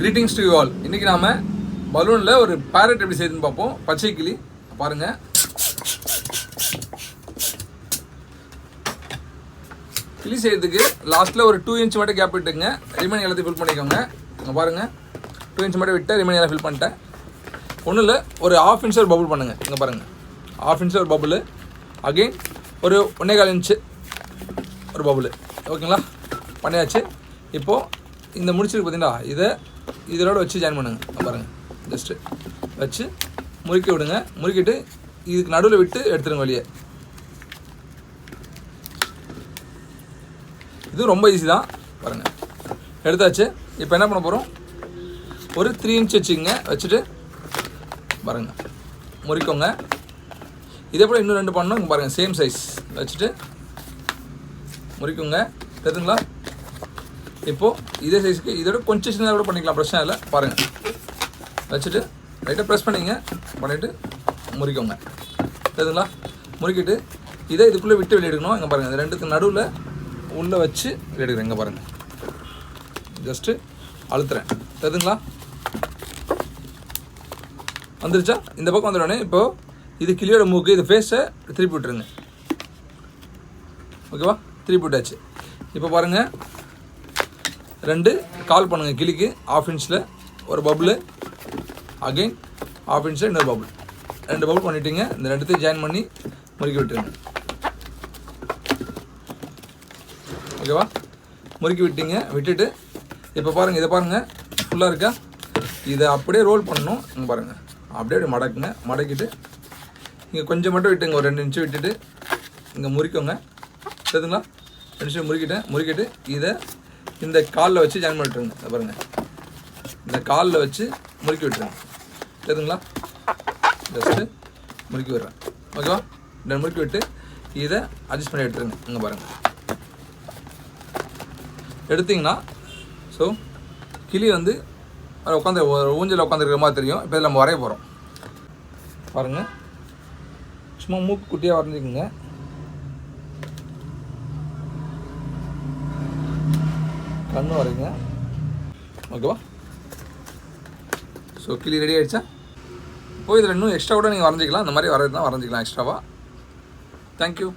Greetings to you all இன்னைக்கு நாம பலூனில் ஒரு பேரட் எப்படி செய்யுதுன்னு பார்ப்போம். பச்சை கிளி. பாருங்க. கிளி செய்யறதுக்கு லாஸ்ட்டில் ஒரு டூ இன்ச் மட்டும் கேப் விட்டுங்க ரிமைனிங் எல்லாத்தையும் ஃபில் பண்ணிக்கோங்க. இங்க பாருங்க. டூ இன்ச் மட்டும் விட்டு ரிமைனிங் எல்லாம் ஃபில் பண்ணிட்டேன். ஒன்றும் இல்லை ஒரு ஹாஃப் இன்ச் ஒரு பபுள் பண்ணுங்க. இங்கே பாருங்க. ஆஃப் இன்ச் ஒரு பபுள் அகெயின் ஒரு ஒன்றே கால் இன்ச்சு ஒரு பபுள் ஓகேங்களா பண்ணியாச்சு. இப்போது இந்த முடிச்சிருக்கு பார்த்தீங்களா இதை இதோட வச்சு ஜாயின் பண்ணுங்கள் பாருங்கள் ஜஸ்ட்டு வச்சு முறுக்கி விடுங்க. முறுக்கிட்டு இதுக்கு நடுவில் விட்டு எடுத்துருங்க வெளியே. இது ரொம்ப ஈஸி தான். பாருங்கள் எடுத்தாச்சு. இப்போ என்ன பண்ண போகிறோம் ஒரு த்ரீ இன்ச் வச்சுக்கோங்க. வச்சுட்டு பாருங்க. முறிக்கோங்க. இதே போல் இன்னும் ரெண்டு பண்ணணும். பாருங்கள் சேம் சைஸ் வச்சுட்டு முறிக்கோங்க. தெரியுதுங்களா இப்போது இதே சைஸ்க்கு இதோட கொஞ்சம் சின்னதாக கூட பண்ணிக்கலாம் பிரச்சனை இல்லை. பாருங்கள் வச்சுட்டு லைட்டாக ப்ரெஸ் பண்ணிங்க. பண்ணிவிட்டு முறிக்கோங்க. சரிங்களா முறுக்கிட்டு இதை இதுக்குள்ளே விட்டு வெளியெடுக்கணும். இங்கே பாருங்கள் இந்த ரெண்டுக்கு நடுவில் உள்ளே வச்சு வெளியெடுக்கிறேன். இங்கே பாருங்கள் ஜஸ்ட்டு அழுத்துறேன். தெரியுதுங்களா? வந்துருச்சா? இந்த பக்கம் வந்துடனே இப்போது இது கிளியோட மூக்கு இது ஃபேஸை திருப்பி விட்டுருங்க. ஓகேவா? திருப்பி விட்டாச்சு. இப்போ பாருங்கள் ரெண்டு கால் பண்ணுங்கள் கிளிக்கு ஆஃப் இன்ச்சில் ஒரு பபுள் அகெயின் ஆஃப் இன்ச்சில் இன்னொரு பபுள் ரெண்டு பபுள் பண்ணிட்டீங்க இந்த ரெண்டுத்தையும் ஜாயின் பண்ணி முறுக்கி விட்டுருங்க. ஓகேவா முறுக்கி விட்டீங்க விட்டுட்டு இப்போ பாருங்கள் இதை பாருங்கள் ஃபுல்லாக இருக்கா? இதை அப்படியே ரோல் பண்ணணும் இங்கே பாருங்கள் அப்படியே அப்படியே மடக்குங்க மடக்கிட்டு இங்கே கொஞ்சம் மட்டும் விட்டுங்க ஒரு ரெண்டு நிமிஷம் விட்டுட்டு இங்கே முறிக்கோங்க. சரிங்களா? ரெண்டு நிமிஷம் முறுக்கிட்டேன் முறுக்கிட்டு இதை இந்த காலில் வச்சு ஜாயின் பண்ணிட்டுருங்க. இதை பாருங்கள் இந்த காலில் வச்சு முறுக்கி விட்டுருங்க. தெரியுதுங்களா? ஜஸ்ட்டு முறுக்கி விடுறேன். ஓகேவா இந்த முறுக்கி விட்டு இதை அட்ஜஸ்ட் பண்ணி எடுத்துருங்க. இங்கே பாருங்கள் எடுத்தீங்கன்னா ஸோ கிளி வந்து உட்காந்து ஒரு ஊஞ்சல் உட்காந்துருக்கிற மாதிரி தெரியும். இப்போ இதில் நம்ம வரைய போகிறோம் பாருங்கள் சும்மா மூக்கு குட்டியாக வரைஞ்சிக்கோங்க. கண்ணு வரைங்க. ஓகேவா? ஸோ கிளி ரெடி ஆகிடுச்சா இப்போ இதில் இன்னும் எக்ஸ்ட்ரா கூட நீங்கள் வரைஞ்சிக்கலாம். இந்த மாதிரி வரையறதுனா வரைஞ்சிக்கலாம் எக்ஸ்ட்ராவாக தேங்க்யூ